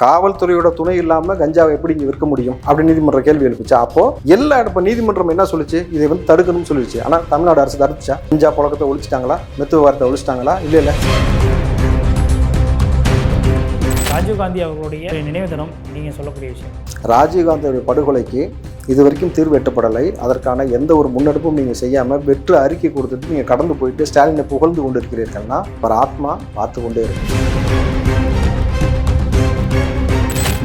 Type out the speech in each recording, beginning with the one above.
காவல்துறையோட துணை இல்லாம கஞ்சாவை எப்படி இங்க விற்க முடியும் அப்படி நீதிமன்றம் கேள்வி எழுப்பிச்சா. அப்போ எல்லா இப்ப நீதிமன்றம் என்ன சொல்லுச்சு? இதை வந்து தடுக்கணும்னு சொல்லிடுச்சு. ஆனா தமிழ்நாடு அரசு தடுத்துச்சா? கஞ்சா புழக்கத்தை ஒழிச்சிட்டாங்களா? மெத்து வாரத்தை ஒழிச்சிட்டாங்களா? இல்ல இல்ல. ராஜீவ்காந்தி அவர்களுடைய நினைவு தினம் நீங்கள் சொல்லக்கூடிய விஷயம். ராஜீவ்காந்தியுடைய படுகொலைக்கு இது வரைக்கும் தீர்வு எட்டப்படலை. அதற்கான எந்த ஒரு முன்னெடுப்பும் நீங்கள் செய்யாமல் வெற்று அறிக்கை கொடுத்துட்டு நீங்கள் கடந்து போயிட்டு ஸ்டாலினை புகழ்ந்து கொண்டு இருக்கிறீர்கள்னா அவர் ஆத்மா பார்த்து கொண்டே இருக்கு.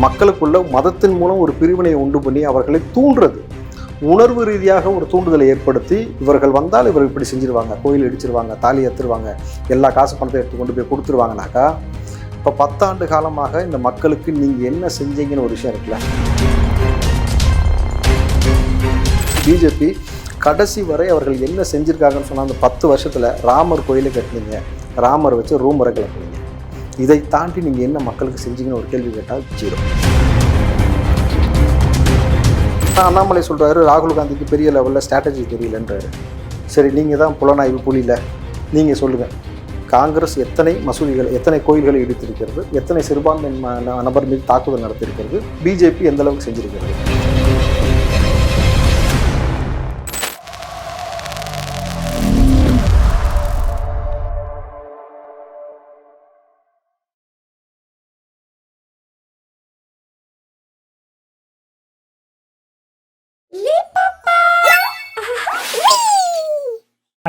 மக்களுக்குள்ள மதத்தின் மூலம் ஒரு பிரிவினை உண்டு பண்ணி அவர்களை தூண்டுறது. உணர்வு ரீதியாக ஒரு தூண்டுதலை ஏற்படுத்தி இவர்கள் வந்தால் இவர்கள் இப்படி செஞ்சிருவாங்க கோயில் இடிச்சிருவாங்க தாலி ஏற்றுருவாங்க எல்லா காசு பணத்தை எடுத்து கொண்டு போய் கொடுத்துருவாங்கனாக்கா இப்போ பத்தாண்டு காலமாக இந்த மக்களுக்கு நீங்கள் என்ன செஞ்சீங்கன்னு ஒரு விஷயம் இருக்குல்ல? பிஜேபி கடைசி வரை அவர்கள் என்ன செஞ்சுருக்காங்கன்னு சொன்னால் அந்த பத்து வருஷத்தில் ராமர் கோயிலை கட்டினீங்க. ராமர் வச்சு ரூமரை வரை கிளப்புனீங்க. இதை தாண்டி நீங்கள் என்ன மக்களுக்கு செஞ்சீங்கன்னு ஒரு கேள்வி கேட்டால் ஜீரோ. அண்ணாமலை சொல்கிறாரு ராகுல் காந்திக்கு பெரிய லெவலில் ஸ்ட்ராட்டஜி தெரியலன்றாரு. சரி நீங்கள் தான் புலனாய்வு புலியில். நீங்கள் சொல்லுங்கள் காங்கிரஸ் எத்தனை மசூதிகள் எத்தனை கோயில்களை இடித்திருக்கிறது எத்தனை சிறுபான்மை நபர் மீது தாக்குதல் நடத்தியிருக்கிறது பிஜேபி எந்த அளவுக்கு செஞ்சிருக்கிறது?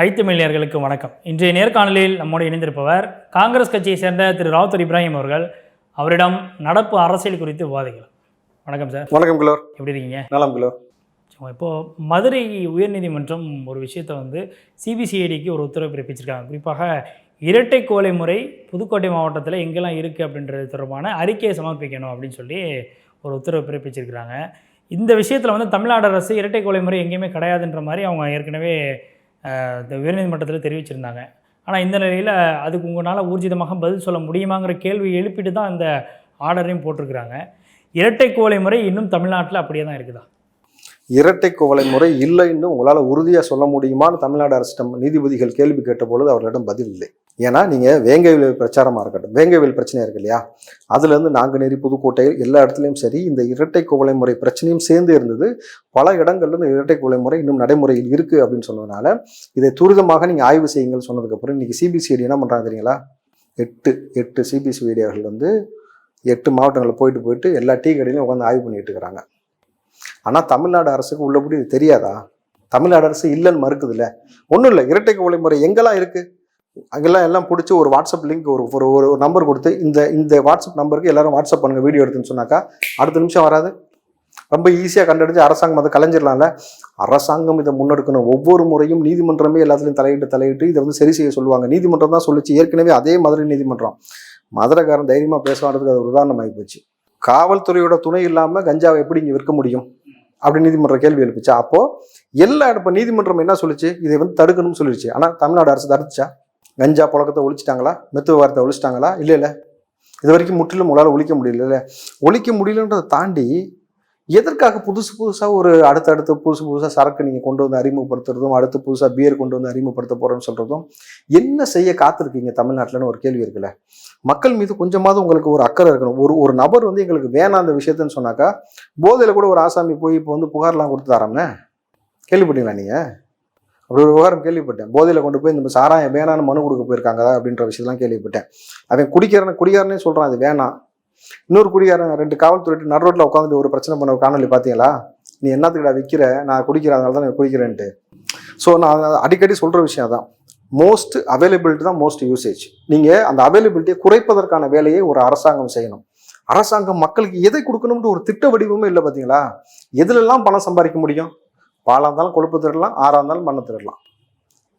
ஐத்தமிழியர்களுக்கு வணக்கம். இன்றைய நேர்காணலில் நம்மோடு இணைந்திருப்பவர் காங்கிரஸ் கட்சியை சேர்ந்த திரு ராவுத்தர் இப்ராஹிம் அவர்கள். அவரிடம் நடப்பு அரசியல் குறித்து விவாதிக்கலாம். வணக்கம் சார். வணக்கம் கிலோர் எப்படி இருக்கீங்க? நலம் இப்போது மதுரை உயர்நீதிமன்றம் ஒரு விஷயத்தை வந்து சிபிசிஐடிக்கு ஒரு உத்தரவு பிறப்பிச்சிருக்காங்க. குறிப்பாக இரட்டை கோலை முறை புதுக்கோட்டை மாவட்டத்தில் எங்கெல்லாம் இருக்குது அப்படின்றது தொடர்பான அறிக்கையை சமர்ப்பிக்கணும் அப்படின்னு சொல்லி ஒரு உத்தரவு பிறப்பிச்சிருக்கிறாங்க. இந்த விஷயத்தில் வந்து தமிழ்நாடு அரசு இரட்டை கோலை முறை எங்கேயுமே கிடையாதுன்ற மாதிரி அவங்க ஏற்கனவே உயர்நீதிமன்றத்தில் தெரிவிச்சிருந்தாங்க. ஆனால் இந்த நிலையில் அதுக்கு உங்களால் ஊர்ஜிதமாக பதில் சொல்ல முடியுமாங்கிற கேள்வி எழுப்பிட்டு தான் இந்த ஆர்டரையும் போட்டிருக்கிறாங்க. இரட்டை கோலை முறை இன்னும் தமிழ்நாட்டில் அப்படியே தான் இருக்குதா? இரட்டை கோவலை முறை இல்லைன்னு உங்களால் உறுதியாக சொல்ல முடியுமான்னு தமிழ்நாடு அரசிடம் நீதிபதிகள் கேள்வி கேட்ட பொழுது அவர்களிடம் பதில் இல்லை. ஏன்னா நீங்கள் வேங்கைவில் பிரச்சாரமாக இருக்கட்டும் வேங்கவியல் பிரச்சனையாக இருக்கு இல்லையா? அதுலேருந்து நாங்குநேரி புதுக்கோட்டையில் எல்லா இடத்துலையும் சரி இந்த இரட்டை கோவலை முறை பிரச்சனையும் சேர்ந்து இருந்தது. பல இடங்கள்லேருந்து இரட்டை குவளை முறை இன்னும் நடைமுறையில் இருக்குது அப்படின்னு சொன்னதுனால இதை துரிதமாக நீங்கள் ஆய்வு செய்யுங்கள் சொன்னதுக்கப்புறம் இன்றைக்கி சிபிசிஐடி என்ன பண்ணுறாங்க தெரியுங்களா? எட்டு எட்டு சிபிசிஐடியார்கள் வந்து எட்டு மாவட்டங்களில் போயிட்டு போயிட்டு எல்லா டீ கடையிலையும் உட்காந்து ஆய்வு பண்ணிட்டு இருக்கிறாங்க. ஆனால் தமிழ்நாடு அரசுக்கு உள்ளபடி இது தெரியாதா? தமிழ்நாடு அரசு இல்லைன்னு மறுக்குதுல்ல. ஒன்றும் இல்லை இரட்டை கோவலை முறை எங்கெல்லாம் இருக்குது அங்கெல்லாம் எல்லாம் பிடிச்சி ஒரு வாட்ஸ்அப் லிங்க் ஒரு ஒரு ஒரு நம்பர் கொடுத்து இந்த இந்த வாட்ஸ்அப் நம்பருக்கு எல்லாரும் வாட்ஸ்அப் பண்ணுங்கள் வீடியோ எடுத்துன்னு சொன்னாக்கா அடுத்த நிமிஷம் வராது. ரொம்ப ஈஸியாக கண்டடிஞ்சு அரசாங்கம் அதை கலைஞ்சிடலாம்ல. அரசாங்கம் இதை முன்னெடுக்கணும். ஒவ்வொரு முறையும் நீதிமன்றமே எல்லாத்துலையும் தலையிட்டு தலையிட்டு இதை வந்து சரி செய்ய சொல்லுவாங்க. நீதிமன்றம் தான் சொல்லுச்சு. ஏற்கனவே அதே மதுரை நீதிமன்றம். மதுரைக்காரன் தைரியமாக பேசுவான்றதுக்கு அது ஒரு போச்சு. காவல்துறையோட துணை இல்லாமல் கஞ்சாவை எப்படி இங்கே விற்க முடியும்? அப்படி நீதிமன்றம் கேள்வி எழுப்பிச்சா அப்போ எல்லா இப்போ நீதிமன்றம் என்ன சொல்லிச்சு? இதை வந்து தடுக்கணும்னு சொல்லிடுச்சு. ஆனால் தமிழ்நாடு அரசு தடுத்துச்சா? கஞ்சா புழக்கத்தை ஒழிச்சிட்டாங்களா? மெத்து வாரத்தை ஒழிச்சிட்டாங்களா? இல்லை இல்லை இது வரைக்கும் முற்றிலும் உங்களால் ஒழிக்க முடியல இல்லை ஒழிக்க முடியலன்றதை தாண்டி எதற்காக புதுசு புதுசாக ஒரு அடுத்த அடுத்து புதுசு புதுசாக சரக்கு நீங்கள் கொண்டு வந்து அறிமுகப்படுத்துறதும் அடுத்து புதுசாக பியர் கொண்டு வந்து அறிமுகப்படுத்த போகிறோம்னு சொல்கிறதும் என்ன செய்ய காத்திருக்கீங்க தமிழ்நாட்டில்னு ஒரு கேள்வி இருக்குல்ல? மக்கள் மீது கொஞ்சமாவது உங்களுக்கு ஒரு அக்கறை இருக்கணும். ஒரு ஒரு நபர் வந்து எங்களுக்கு வேணாம் அந்த விஷயத்துன்னு சொன்னாக்கா போதையில் கூட ஒரு ஆசாமி போய் இப்போ வந்து புகார்லாம் கொடுத்து தராம கேள்விப்பட்டீங்களா நீங்கள் அப்படி ஒரு விவகாரம் கேள்விப்பட்டேன். போதையில் கொண்டு போய் இந்த சாராயம் வேணான்னு மனு கொடுக்க போயிருக்காங்க அப்படின்ற விஷயத்தெல்லாம் கேள்விப்பட்டேன். அவன் குடிக்கிறன குடிகாரனே சொல்கிறான் அது வேணாம். இன்னொரு குடிகாரன் ரெண்டு காவல்துறை நடு ரோட்டில் உட்காந்துட்டு ஒரு பிரச்சனை பண்ண ஒரு காணொலி பார்த்தீங்களா நீ என்னத்துக்குடா விற்கிற நான் குடிக்கிறேன் அதனால தான் நான் குடிக்கிறேன்ட்டு. ஸோ நான் அடிக்கடி சொல்கிற விஷயம் தான் மோஸ்ட் அவைலபிலிட்டி தான் மோஸ்ட் யூசேஜ் நீங்கள் அந்த அவைலபிலிட்டியை குறைப்பதற்கான வேலையை ஒரு அரசாங்கம் செய்யணும். அரசாங்கம் மக்களுக்கு எதை கொடுக்கணும்ன்ற ஒரு திட்ட வடிவமே இல்லை பார்த்தீங்களா எதுலெல்லாம் பணம் சம்பாதிக்க முடியும்? பாலாக இருந்தாலும் கொழுப்பு திருடலாம் ஆறாக இருந்தாலும் மண்ணை திருடலாம்.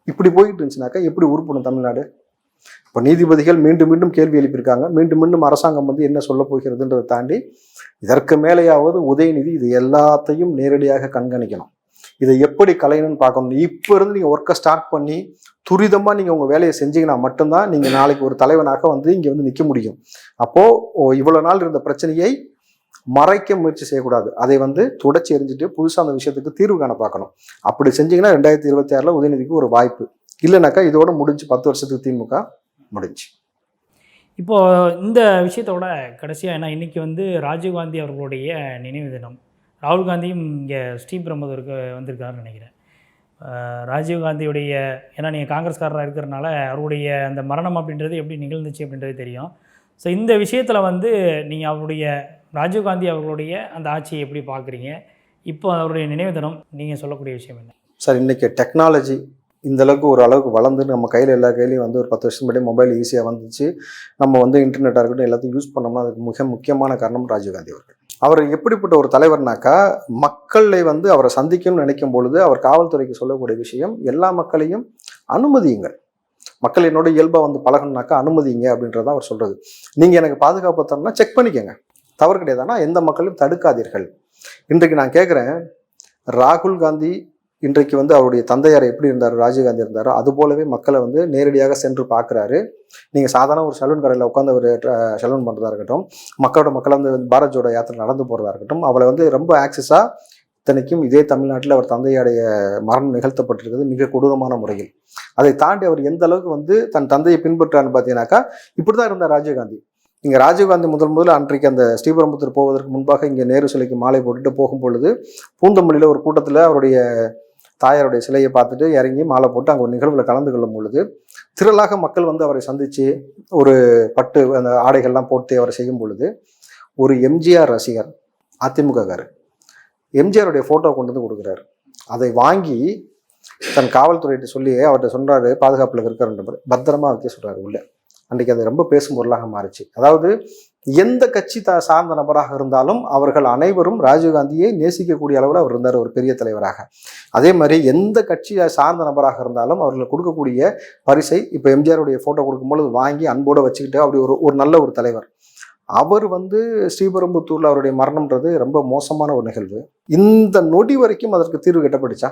இப்படி போயிட்டு இருந்துச்சுனாக்கா எப்படி உருப்படும் தமிழ்நாடு? இப்போ நீதிபதிகள் மீண்டும் மீண்டும் கேள்வி எழுப்பியிருக்காங்க. மீண்டும் மீண்டும் அரசாங்கம் வந்து என்ன சொல்ல போகிறதுன்றதை தாண்டி இதற்கு மேலேயாவது உதயநிதி இது எல்லாத்தையும் நேரடியாக கண்காணிக்கணும். இதை எப்படி கலையணும்னு பார்க்கணும். இப்போ இருந்து நீங்கள் ஒர்க்கை ஸ்டார்ட் பண்ணி துரிதமாக நீங்கள் உங்கள் வேலையை செஞ்சீங்கன்னா மட்டும்தான் நீங்கள் நாளைக்கு ஒரு தலைவனாக வந்து இங்கே வந்து நிற்க முடியும். அப்போது இவ்வளோ நாள் இருந்த பிரச்சனையை மறைக்க முயற்சி செய்யக்கூடாது. அதை வந்து துடைச்சி எரிஞ்சிட்டு புதுசாக அந்த விஷயத்துக்கு தீர்வு காண பார்க்கணும். அப்படி செஞ்சீங்கன்னா ரெண்டாயிரத்தி இருபத்தி ஆறில் உதயநிதிக்கு ஒரு வாய்ப்பு. இல்லைனாக்கா இதோட முடிஞ்சு பத்து வருஷத்துக்கு திமுக முடிஞ்சு. இப்போது இந்த விஷயத்தோட கடைசியாக ஏன்னா இன்றைக்கி வந்து ராஜீவ்காந்தி அவர்களுடைய நினைவு தினம். ராகுல் காந்தியும் இங்கே ஸ்ரீபெரும்புதூருக்கு வந்திருக்காருன்னு நினைக்கிறேன். அஹ் ராஜீவ்காந்தியுடைய ஏன்னா நீங்கள் காங்கிரஸ்காரராக இருக்கிறனால அவருடைய அந்த மரணம் அப்படின்றது எப்படி நிகழ்ந்துச்சு அப்படின்றது தெரியும். ஸோ இந்த விஷயத்தில் வந்து நீங்கள் அவருடைய ராஜீவ்காந்தி அவர்களுடைய அந்த ஆட்சியை எப்படி பார்க்குறீங்க? இப்போ அவருடைய நினைவு தினம் நீங்கள் சொல்லக்கூடிய விஷயம் என்ன? சார் இன்னைக்கு டெக்னாலஜி இந்த அளவுக்கு ஒரு அளவுக்கு வளர்ந்து நம்ம கையில் எல்லா கையிலையும் வந்து ஒரு பத்து வருஷம் முன்னாடி மொபைல் ஈஸியாக வந்துச்சு. நம்ம வந்து இன்டர்நெட்டாக இருக்கட்டும் எல்லாத்தையும் யூஸ் பண்ணோம்னா அதுக்கு மிக முக்கியமான காரணம் ராஜீவ்காந்தி அவர்கள். அவர் எப்படிப்பட்ட ஒரு தலைவர்னாக்கா மக்களை வந்து அவரை சந்திக்கணும்னு நினைக்கும் பொழுது அவர் காவல்துறைக்கு சொல்லக்கூடிய விஷயம் எல்லா மக்களையும் அனுமதியுங்கள். மக்கள் என்னோட இயல்பாக வந்து பழகணுனாக்கா அனுமதிங்க அப்படின்றத அவர் சொல்கிறது நீங்கள் எனக்கு பாதுகாப்பு தரணும்னா செக் பண்ணிக்கோங்க. தவறு கிடையாது ஆனால் எந்த மக்களையும் தடுக்காதீர்கள். இன்றைக்கு நான் கேட்குறேன் ராகுல் காந்தி இன்றைக்கு வந்து அவருடைய தந்தையார் எப்படி இருந்தார் ராஜீவ்காந்தி இருந்தாரோ அது போலவே மக்களை வந்து நேரடியாக சென்று பார்க்குறாரு. நீங்கள் சாதாரண ஒரு சலூன் கடையில் உட்காந்து ஒரு சலூன் பண்ணுறதா இருக்கட்டும் மக்களோட மக்கள் வந்து பாரத் ஜோடோ யாத்திரை நடந்து போகிறதா இருக்கட்டும் அவளை வந்து ரொம்ப ஆக்சஸாக இத்தனைக்கும் இதே தமிழ்நாட்டில் அவர் தந்தையுடைய மரணம் நிகழ்த்தப்பட்டிருக்கிறது மிக கொடூரமான முறையில். அதை தாண்டி அவர் எந்த அளவுக்கு வந்து தன் தந்தையை பின்பற்றான்னு பார்த்தீங்கன்னாக்கா இப்படி தான் இருந்தார் ராஜீவ்காந்தி. இங்கே ராஜீவ்காந்தி முதல் முதல்ல அன்றைக்கு அந்த ஸ்ரீபெரும்புத்தூர் போவதற்கு முன்பாக இங்கே நேரு சிலைக்கு மாலை போட்டுட்டு போகும் பொழுது பூந்தமல்லியில் ஒரு கூட்டத்தில் அவருடைய தாயாருடைய சிலையை பார்த்துட்டு இறங்கி மாலை போட்டு அங்கே ஒரு நிகழ்வில் கலந்து கொள்ளும் பொழுது திரளாக மக்கள் வந்து அவரை சந்தித்து ஒரு பட்டு அந்த ஆடைகள்லாம் போட்டு அவரை செய்யும் பொழுது ஒரு எம்ஜிஆர் ரசிகர் அதிமுககார் எம்ஜிஆருடைய ஃபோட்டோ கொண்டு வந்து கொடுக்குறாரு. அதை வாங்கி தன் காவல்துறையிட்ட சொல்லி அவர்கிட்ட சொல்கிறாரு பாதுகாப்பில் இருக்கிறன்ற பத்திரமா வைக்க சொல்கிறாரு உள்ளே. அன்றைக்கி அது ரொம்ப பேசும் பொருளாக மாறுச்சு. அதாவது எந்த கட்சி த சார்ந்த நபராக இருந்தாலும் அவர்கள் அனைவரும் ராஜீவ்காந்தியை நேசிக்கக்கூடிய அளவில் அவர் இருந்தார் ஒரு பெரிய தலைவராக. அதே மாதிரி எந்த கட்சி சார்ந்த நபராக இருந்தாலும் அவர்கள் கொடுக்கக்கூடிய பரிசை இப்போ எம்ஜிஆருடைய ஃபோட்டோ கொடுக்கும்பொழுது வாங்கி அன்போடு வச்சுக்கிட்டு அப்படி ஒரு ஒரு நல்ல ஒரு தலைவர். அவர் வந்து ஸ்ரீபெரும்புத்தூரில் அவருடைய மரணம்ன்றது ரொம்ப மோசமான ஒரு நிகழ்வு. இந்த நொடி வரைக்கும் அதற்கு தீர்வு கட்டப்பட்டுச்சா?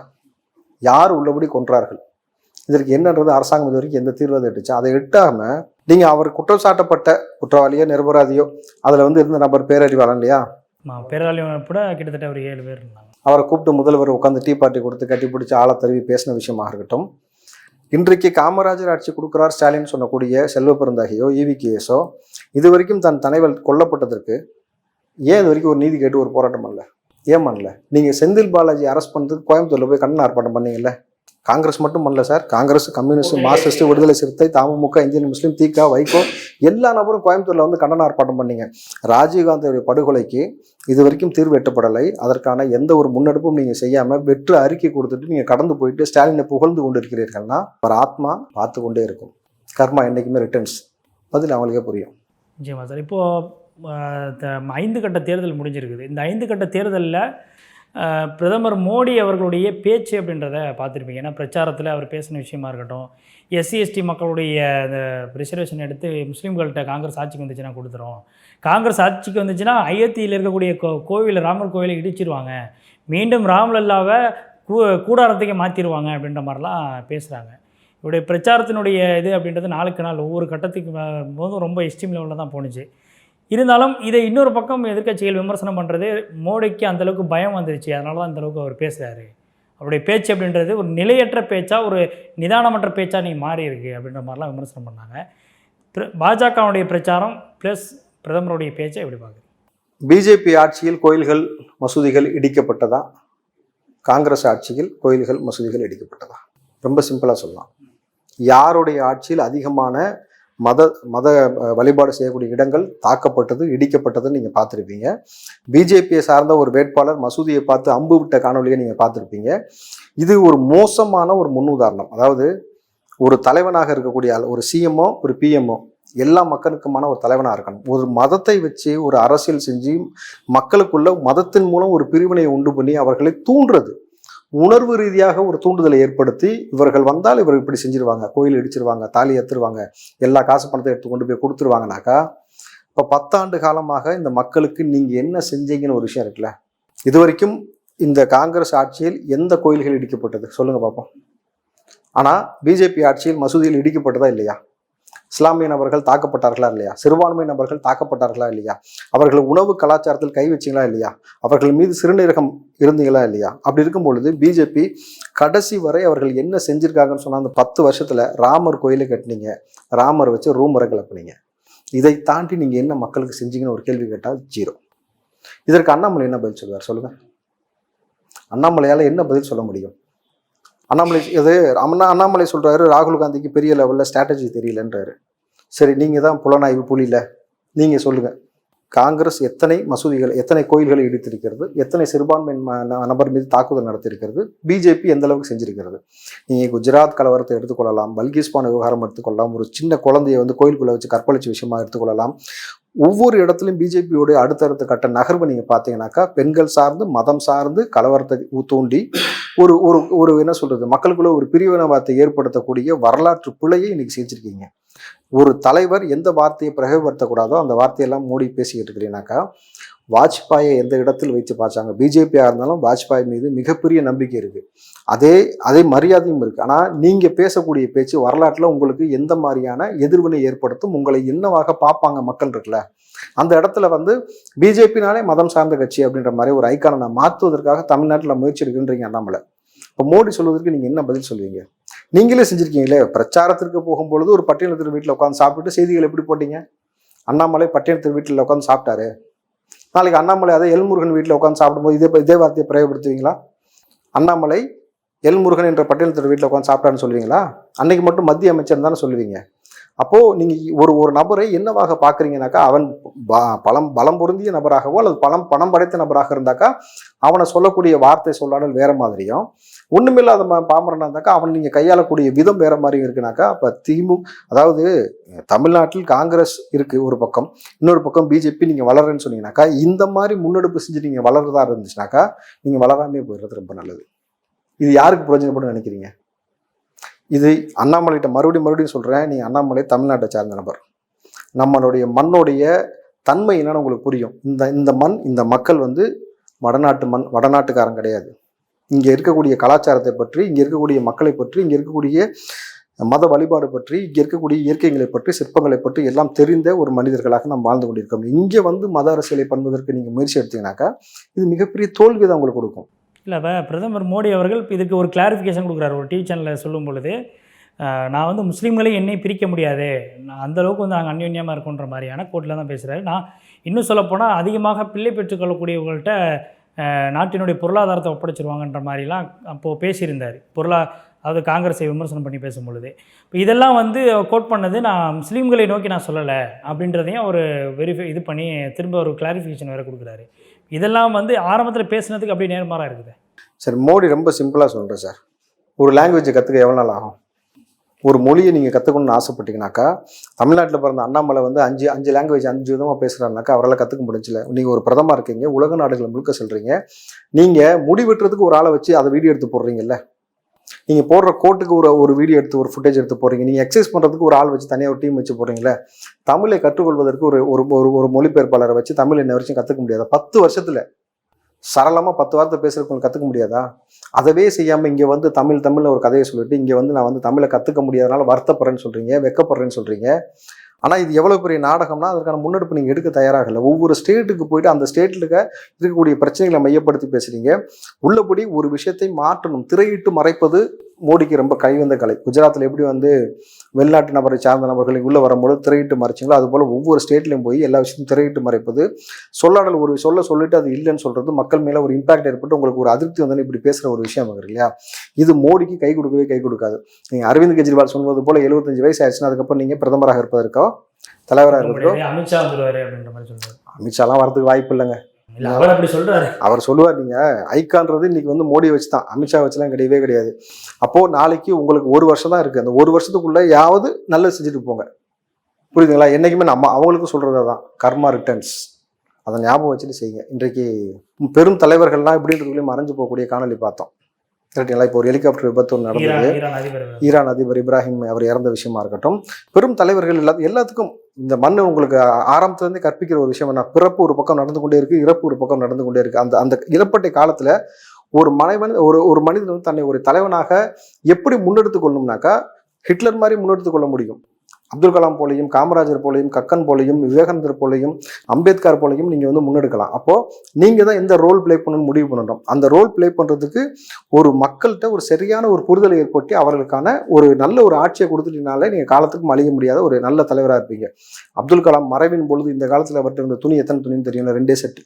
யார் உள்ளபடி கொன்றார்கள்? இதற்கு என்னன்றது அரசாங்கம் இது வரைக்கும் எந்த தீர்வு அதை எட்டுச்சா அதை எட்டாமல் நீங்க அவர் குற்றம் சாட்டப்பட்ட குற்றவாளியோ நிரபராதியோ அதுல வந்து இருந்த நபர் பேரறிவாளன் இல்லையா? பேராளி உட்பட கிட்டத்தட்ட ஒரு ஏழு பேர் இருந்தாங்க. அவரை கூப்பிட்டு முதல்வர் உட்காந்து டீ பார்ட்டி கொடுத்து கட்டி பிடிச்சி ஆளை தருவி பேசின விஷயமாக இருக்கட்டும். இன்றைக்கு காமராஜர் ஆட்சி கொடுக்குறார் ஸ்டாலின் சொன்னக்கூடிய செல்வ பெருந்தகையோ இவிகேஎஸோ இது வரைக்கும் தன் தலைவர் கொல்லப்பட்டதற்கு ஏன் இது வரைக்கும் ஒரு நீதி கேட்டு ஒரு போராட்டம் பண்ணல? ஏன் பண்ணல? நீங்கள் செந்தில் பாலாஜி அரெஸ்ட் பண்ணுறதுக்கு கோயம்புத்தூர்ல போய் கண்ணன் ஆர்ப்பாட்டம் பண்ணீங்கல்ல? காங்கிரஸ் மட்டும் பண்ணல சார். காங்கிரஸ் கம்யூனிஸ்ட் மார்க்சிஸ்ட் விடுதலை சிறுத்தை தமுமுக இந்தியன் முஸ்லீம் தீகா வைகோ எல்லா நபரும் கோயம்புத்தூர்ல வந்து கண்டன ஆர்ப்பாட்டம் பண்ணீங்க. ராஜீவ்காந்தியுடைய படுகொலைக்கு இது வரைக்கும் தீர்வு எட்டப்படலை. அதற்கான எந்த ஒரு முன்னெடுப்பும் நீங்க செய்யாம வெற்று அறிக்கை கொடுத்துட்டு நீங்க கடந்து போயிட்டு ஸ்டாலினை புகழ்ந்து கொண்டு இருக்கிறீர்கள்னா அவர் ஆத்மா பார்த்து கொண்டே இருக்கும். கர்மா என்னைக்குமே ரிட்டர்ன்ஸ் பதில் அவங்களுக்கே புரியும். நிச்சயமா சார். இப்போது ஐந்து கட்ட தேர்தல் முடிஞ்சிருக்குது. இந்த ஐந்து கட்ட தேர்தலில் பிரதமர் மோடி அவர்களுடைய பேச்சு அப்படின்றத பார்த்துருப்பீங்க. ஏன்னா பிரச்சாரத்தில் அவர் பேசின விஷயமா இருக்கட்டும் எஸ்சி எஸ்டி மக்களுடைய அந்த ரிசர்வேஷன் எடுத்து முஸ்லீம்கள்கிட்ட காங்கிரஸ் ஆட்சிக்கு வந்துச்சுன்னா கொடுத்துரும். காங்கிரஸ் ஆட்சிக்கு வந்துச்சுன்னா அயோத்தியில் இருக்கக்கூடிய கோ கோவில் ராமர் கோவிலை இடிச்சிருவாங்க. மீண்டும் ராம்லல்லாவை கூ கூடாரத்துக்கே மாற்றிடுவாங்க அப்படின்ற மாதிரிலாம் பேசுகிறாங்க இவருடைய பிரச்சாரத்தினுடைய இது அப்படின்றது நாளுக்கு நாள் ஒவ்வொரு கட்டத்துக்கு போதும் ரொம்ப எஸ்டீம் லெவலில் தான் போணுச்சு. இருந்தாலும் இதை இன்னொரு பக்கம் எதிர்க்கட்சிகள் விமர்சனம் பண்ணுறது மோடிக்கு அந்தளவுக்கு பயம் வந்துருச்சு. அதனால தான் அந்தளவுக்கு அவர் பேசுகிறாரு அவருடைய பேச்சு அப்படின்றது ஒரு நிலையற்ற பேச்சா ஒரு நிதானமற்ற பேச்சா நீ மாறி இருக்கு அப்படின்ற மாதிரிலாம் விமர்சனம் பண்ணாங்க. பாஜகவுடைய பிரச்சாரம் ப்ளஸ் பிரதமருடைய பேச்சை எப்படி பார்க்குறீங்க? பிஜேபி ஆட்சியில் கோயில்கள் மசூதிகள் இடிக்கப்பட்டதா? காங்கிரஸ் ஆட்சியில் கோயில்கள் மசூதிகள் இடிக்கப்பட்டதா? ரொம்ப சிம்பிளாக சொல்லலாம். யாருடைய ஆட்சியில் அதிகமான மத மத வழிபாடு செய்யக்கூடிய இடங்கள் தாக்கப்பட்டது இடிக்கப்பட்டதுன்னு நீங்கள் பார்த்துருப்பீங்க. பிஜேபியை சார்ந்த ஒரு வேட்பாளர் மசூதியை பார்த்து அம்பு விட்ட காணொலியை நீங்கள் பார்த்துருப்பீங்க. இது ஒரு மோசமான ஒரு முன்னுதாரணம். அதாவது ஒரு தலைவனாக இருக்கக்கூடிய ஒரு சிஎம்ஓ ஒரு பிஎம்ஓ எல்லா மக்களுக்குமான ஒரு தலைவனாக இருக்கணும். ஒரு மதத்தை வச்சு ஒரு அரசியல் செஞ்சு மக்களுக்குள்ள மதத்தின் மூலம் ஒரு பிரிவினையை உண்டு பண்ணி அவர்களை தூண்டுறது. உணர்வு ரீதியாக ஒரு தூண்டுதலை ஏற்படுத்தி இவர்கள் வந்தால் இவர் இப்படி செஞ்சிருவாங்க கோயில் இடிச்சிருவாங்க தாலி ஏற்றுருவாங்க எல்லா காசு பணத்தை எடுத்து கொண்டு போய் கொடுத்துருவாங்கனாக்கா இப்போ பத்தாண்டு காலமாக இந்த மக்களுக்கு நீங்கள் என்ன செஞ்சீங்கன்னு ஒரு விஷயம் இருக்குல்ல? இது வரைக்கும் இந்த காங்கிரஸ் ஆட்சியில் எந்த கோயில்கள் இடிக்கப்பட்டது? சொல்லுங்கள் பார்ப்போம் ஆனால் பிஜேபி ஆட்சியில் மசூதியில் இடிக்கப்பட்டதா இல்லையா? இஸ்லாமிய நபர்கள் தாக்கப்பட்டார்களா இல்லையா? சிறுபான்மை நபர்கள் தாக்கப்பட்டார்களா இல்லையா? அவர்கள் உணவு கலாச்சாரத்தில் கை வச்சிங்களா இல்லையா? அவர்கள் மீது சிறுநீரகம் இருந்தீங்களா இல்லையா? அப்படி இருக்கும் பொழுது பிஜேபி கடைசி வரை அவர்கள் என்ன செஞ்சிருக்காங்கன்னு சொன்னால் அந்த பத்து வருஷத்தில் ராமர் கோயிலை கட்டினீங்க. ராமர் வச்சு ரூம் வரை கிளப்புனீங்க. இதை தாண்டி நீங்கள் என்ன மக்களுக்கு செஞ்சீங்கன்னு ஒரு கேள்வி கேட்டால் ஜீரோ. இதற்கு அண்ணாமலை என்ன பதில் சொல்லுவார்? சொல்லுங்கள் அண்ணாமலையால் என்ன பதில் சொல்ல முடியும்? அண்ணாமலை இது அண்ணா அண்ணாமலை சொல்கிறாரு ராகுல் காந்திக்கு பெரிய லெவலில் ஸ்ட்ராட்டஜி தெரியலன்றாரு. சரி நீங்கள் தான் புலனாய்வு புலியில். நீங்கள் சொல்லுங்கள் காங்கிரஸ் எத்தனை மசூதிகள் எத்தனை கோயில்களை இடித்திருக்கிறது எத்தனை சிறுபான்மை ம- நபர் மீது தாக்குதல் நடத்தியிருக்கிறது பிஜேபி எந்த அளவுக்கு செஞ்சிருக்கிறது? நீங்கள் குஜராத் கலவரத்தை எடுத்துக்கொள்ளலாம் பல்கிஸ்பான் விவகாரம் எடுத்துக்கொள்ளலாம் ஒரு சின்ன குழந்தையை வந்து கோயிலுக்குள்ளே வச்சு கற்பழிச்ச விஷயமா எடுத்துக்கொள்ளலாம். ஒவ்வொரு இடத்துலையும் பிஜேபியோட அடுத்தடுத்த கட்ட நகர்வு நீங்கள் பார்த்தீங்கன்னாக்கா பெண்கள் சார்ந்து மதம் சார்ந்து கலவரத்தை தூண்டி ஒரு ஒரு ஒரு என்ன சொல்றது? மக்களுக்குள்ள ஒரு பிரிவினவாதத்தை ஏற்படுத்தக்கூடிய வரலாற்று பிழையை இன்னைக்கு செஞ்சிருக்கீங்க. ஒரு தலைவர் எந்த வார்த்தையை பிரகப்படுத்தக்கூடாதோ அந்த வார்த்தையெல்லாம் மூடி பேசிக்கிட்டு இருக்கிறீங்கனாக்கா வாஜ்பாயை எந்த இடத்தில் வைத்து பார்த்தாங்க? பிஜேபியாக இருந்தாலும் வாஜ்பாய் மீது மிகப்பெரிய நம்பிக்கை இருக்குது அதே அதே மரியாதையும் இருக்குது ஆனால் நீங்கள் பேசக்கூடிய பேச்சு வரலாற்றில் உங்களுக்கு எந்த மாதிரியான எதிர்வினை ஏற்படுத்தும் உங்களை என்னவாக பார்ப்பாங்க மக்கள் இருக்குல்ல? அந்த இடத்துல வந்து பிஜேபினாலே மதம் சார்ந்த கட்சி அப்படின்ற மாதிரி ஒரு ஐக்கானை நான் மாற்றுவதற்காக தமிழ்நாட்டில் முயற்சி எடுக்கின்றீங்க அண்ணாமலை. இப்போ மோடி சொல்வதற்கு நீங்கள் என்ன பதில் சொல்லுவீங்க நீங்களே செஞ்சுருக்கீங்களே? பிரச்சாரத்திற்கு போகும்பொழுது ஒரு பட்டியலத்தில் வீட்டில் உட்காந்து சாப்பிட்டுட்டு செய்திகள் எப்படி போட்டீங்க? அண்ணாமலை பட்டியலத்தில் வீட்டில் உட்காந்து சாப்பிட்டாரு. நாளைக்கு அண்ணாமலை அதை எல்முருகன் வீட்டில் உட்காந்து சாப்பிடும்போது இதே இதே வார்த்தையை பிரயோகப்படுத்துவீங்களா? அண்ணாமலை எல்முருகன் என்ற பட்டியலத்திற்கு வீட்டில் உட்காந்து சாப்பிட்டான்னு சொல்லுவீங்களா? அன்னைக்கு மட்டும் மத்திய அமைச்சர் தானே சொல்லுவீங்க. அப்போது நீங்கள் ஒரு ஒரு நபரை என்னவாக பார்க்குறீங்கனாக்கா அவன் ப- பலம் பலம் பொருந்திய நபராகவோ அல்லது பலம் பணம் படைத்த நபராக இருந்தாக்கா அவனை சொல்லக்கூடிய வார்த்தை சொல்லாடல் வேறு மாதிரியும் ஒன்றுமில்லாத ம- இருந்தாக்கா அவன் நீங்கள் கையாளக்கூடிய விதம் வேறு மாதிரி இருக்குனாக்கா அப்போ திமு அதாவது தமிழ்நாட்டில் காங்கிரஸ் இருக்குது ஒரு பக்கம் இன்னொரு பக்கம் பிஜேபி நீங்கள் வளருன்னு சொன்னீங்கன்னாக்கா இந்த மாதிரி முன்னெடுப்பு செஞ்சு நீங்கள் வளர்றதா இருந்துச்சுனாக்கா நீங்கள் வளராமே போயிடுறது ரொம்ப நல்லது. இது யாருக்கு பிரயோஜனப்படும் நினைக்கிறீங்க? இது அண்ணாமலைகிட்ட மறுபடியும் மறுபடியும் சொல்கிறேன் நீ அண்ணாமலை தமிழ்நாட்டை சார்ந்த நபர். நம்மளுடைய மண்ணுடைய தன்மை என்னன்னு உங்களுக்கு புரியும். இந்த இந்த மண் இந்த மக்கள் வந்து வடநாட்டு மண் வடநாட்டுக்காரன் கிடையாது. இங்கே இருக்கக்கூடிய கலாச்சாரத்தை பற்றி இங்கே இருக்கக்கூடிய மக்களை பற்றி இங்கே இருக்கக்கூடிய மத வழிபாடு பற்றி இங்கே இருக்கக்கூடிய இயற்கைகளை பற்றி சிற்பங்களை பற்றி எல்லாம் தெரிந்த ஒரு மனிதர்களாக நாம் வாழ்ந்து கொண்டிருக்கோம் இங்கே வந்து மத அரசியலை பண்ணுவதற்கு நீங்கள் முயற்சி எடுத்தீங்கன்னாக்கா இது மிகப்பெரிய தோல்வி தான் உங்களுக்கு கொடுக்கும். இல்லை இப்போ பிரதமர் மோடி அவர்கள் இதுக்கு ஒரு கிளாரிஃபிகேஷன் கொடுக்குறாரு ஒரு டிவி சேனலில் சொல்லும் பொழுது நான் வந்து முஸ்லீம்களை என்னை பிரிக்க முடியாது நான் அந்தளவுக்கு வந்து நாங்கள் அந்யோன்யமாக இருக்கோன்ற மாதிரியான கோட்டில் தான் பேசுகிறாரு நான் இன்னும் சொல்லப்போனால் அதிகமாக பிள்ளை பெற்றுக்கொள்ளக்கூடியவங்கள்ட்ட நாட்டினுடைய பொருளாதாரத்தை ஒப்படைச்சிருவாங்கன்ற மாதிரிலாம் அப்போது பேசியிருந்தார். பொருளா அதாவது காங்கிரஸை விமர்சனம் பண்ணி பேசும் பொழுது இப்போ இதெல்லாம் வந்து கோட் பண்ணது நான் முஸ்லீம்களை நோக்கி நான் சொல்லலை அப்படின்றதையும் அவர் வெரிஃபை இது பண்ணி திரும்ப ஒரு கிளாரிஃபிகேஷன் வேறு கொடுக்குறாரு. இதெல்லாம் வந்து ஆரம்பத்தில் பேசுனதுக்கு அப்படியே நேர்மாறாக இருக்குது. சார் மோடி ரொம்ப சிம்பிளாக சொல்கிறேன் சார். ஒரு லாங்குவேஜை கற்றுக்க எவ்வளோ நாள் ஆகும்? ஒரு மொழியை நீங்கள் கற்றுக்கணும்னு ஆசைப்பட்டீங்கன்னாக்கா தமிழ்நாட்டில் பிறந்த அண்ணாமலை வந்து அஞ்சு அஞ்சு லாங்குவேஜ் அஞ்சு விதமாக பேசுகிறாருனாக்கா அவரால் கற்றுக்க முடிஞ்சல. நீங்கள் ஒரு பிரதமாக இருக்கீங்க உலக நாடுகளை முழுக்க சொல்கிறீங்க நீங்கள் முடிவெட்டுறதுக்கு ஒரு ஆளை வச்சு அதை வீடியோ எடுத்து போடுறீங்கல்ல? நீங்கள் போடுற கோட்டுக்கு ஒரு ஒரு வீடியோ எடுத்து ஒரு ஃபுட்டேஜ் எடுத்து போகிறீங்க நீங்கள் எக்ஸசைஸ் பண்ணுறதுக்கு ஒரு ஆள் வச்சு தனியாக ஒரு டீம் வச்சு போகிறீங்களே தமிழை கற்றுக்கொள்வதற்கு ஒரு ஒரு ஒரு ஒரு மொழிபெயர்ப்பாளரை வச்சு தமிழ் என்ன வரைக்கும் கற்றுக்க முடியாதா? பத்து வருஷத்தில் சரளமாக பத்து வார்த்தை பேசுறதுக்கு கற்றுக்க முடியாதா? அதவே செய்யாமல் இங்கே வந்து தமிழ் தமிழில் ஒரு கதையை சொல்லிட்டு இங்கே வந்து நான் வந்து தமிழை கற்றுக்க முடியாதனால வருத்தப்படுறேன்னு சொல்கிறீங்க வெக்கப்படுறேன்னு சொல்கிறீங்க ஆனால் இது எவ்வளோ பெரிய நாடகம்னா அதற்கான முன்னெடுப்பு நீங்கள் எடுக்க தயாராகல. ஒவ்வொரு ஸ்டேட்டுக்கு போயிட்டு அந்த ஸ்டேட்டில் இருக்கக்கூடிய பிரச்சனைகளை மையப்படுத்தி பேசுகிறீங்க உள்ளபடி ஒரு விஷயத்தை மாற்றணும் திரையிட்டு மறைப்பது மோடிக்கு ரொம்ப கைவந்த கலை. குஜராத்தில் எப்படி வந்து வெளிநாட்டு நபரை சார்ந்த நபர்களை உள்ளே வரும்போது திரையிட்டு மறைச்சிங்களோ அதுபோல் ஒவ்வொரு ஸ்டேட்லையும் போய் எல்லா விஷயத்தையும் திரையிட்டு மறைப்பது சொல்லாடல் ஒரு சொல்ல சொல்லிட்டு அது இல்லைன்னு சொல்றது மக்கள் மேல ஒரு இம்பாக்ட் ஏற்பட்டு உங்களுக்கு ஒரு அதிருப்தி வந்து இப்படி பேசுற ஒரு விஷயம் இருக்கு இல்லையா? இது மோடிக்கு கை கொடுக்கவே கை கொடுக்காது. நீங்க அரவிந்த் கெஜ்ரிவால் சொல்வது போல 75 வயசு ஆயிடுச்சுன்னா அதுக்கப்புறம் நீங்க பிரதமராக இருப்பதற்கோ தலைவராக முடியாது. அமித்ஷா அப்படின்ற மாதிரி அமித்ஷாலாம் வரதுக்கு வாய்ப்பு இல்லைங்க. இல்ல அவர் அப்படி சொல்றாரு. அவர் சொல்லுவார் நீங்க ஐக்கான்றது இன்னைக்கு வந்து மோடியை வச்சு தான் அமித்ஷா வச்சுலாம் கிடையவே கிடையாது. அப்போ நாளைக்கு உங்களுக்கு ஒரு வருஷம் தான் இருக்கு. அந்த ஒரு வருஷத்துக்குள்ள யாவது நல்லது செஞ்சுட்டு போங்க. புரியுதுங்களா? என்னைக்குமே நம்ம அவங்களுக்கும் சொல்றது தான் கர்மா ரிட்டர்ன்ஸ். அதை ஞாபகம் வச்சுட்டு செய்யுங்க. இன்றைக்கு பெரும் தலைவர்கள்லாம் இப்படின்றதுக்குள்ளே மறைஞ்சு போகக்கூடிய காணொளி பார்த்தோம். கரெக்டுங்களா இப்போ ஒரு ஹெலிகாப்டர் விபத்து ஒன்று நடந்தது. ஈரான் ஈரான் அதிபர் ஈரான் அதிபர் இப்ராஹிம் அவர் இறந்த விஷயமா இருக்கட்டும். பெரும் தலைவர்கள் எல்லா எல்லாத்துக்கும் இந்த மண் உங்களுக்கு ஆரம்பத்துலேருந்து கற்பிக்கிற ஒரு விஷயம் என்ன? பிறப்பு ஒரு பக்கம் நடந்து கொண்டே இருக்கு இறப்பு ஒரு பக்கம் நடந்து கொண்டே இருக்கு. அந்த அந்த இறப்பட்டை காலத்துல ஒரு மனைவன் ஒரு ஒரு மனிதன் வந்து தன்னை ஒரு தலைவனாக எப்படி முன்னெடுத்து கொள்ளணும்னாக்கா ஹிட்லர் மாதிரி முன்னெடுத்து கொள்ள முடியும். அப்துல் கலாம் போலையும் காமராஜர் போலையும் கக்கன் போலையும் விவேகானந்தர் போலையும் அம்பேத்கர் போலையும் நீங்கள் வந்து முன்னெடுக்கலாம். அப்போது நீங்கள் தான் எந்த ரோல் ப்ளே பண்ணணும்னு முடிவு பண்ணணும். அந்த ரோல் ப்ளே பண்ணுறதுக்கு ஒரு மக்கள்கிட்ட ஒரு சரியான ஒரு புரிதலை ஏற்பட்டு அவர்களுக்கான ஒரு நல்ல ஒரு ஆட்சியை கொடுத்துட்டீங்கனாலே நீங்கள் காலத்துக்கு அழிய முடியாத ஒரு நல்ல தலைவராக இருப்பீங்க. அப்துல் கலாம் மறைவின் பொழுது இந்த காலத்தில் அவர்கிட்ட இருந்த துணி எத்தனை துணின்னு தெரியும் ரெண்டே செட்டு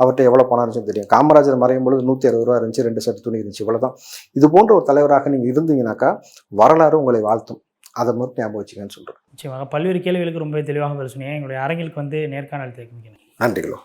அவர்கிட்ட எவ்வளோ பணம் இருந்துச்சுன்னு தெரியும். காமராஜர் மறையும் பொழுது நூற்றி அறுபது ரூபா இருந்துச்சு ரெண்டு செட்டு துணி இருந்துச்சு இவ்வளோதான் இது போன்ற ஒரு தலைவராக நீங்கள் இருந்தீங்கன்னாக்கா வரலாறு உங்களை வாழ்த்தும். அதை மட்டும் ஞாபகம் வச்சுக்கன்னு சொல்கிறேன் நிச்சயமாக. பல்வேறு கேள்விகளுக்கு ரொம்ப தெளிவாக பதில் எங்களுடைய அரங்கிற்கு வந்து நேர்காணல் தேர்வு நன்றிகளோ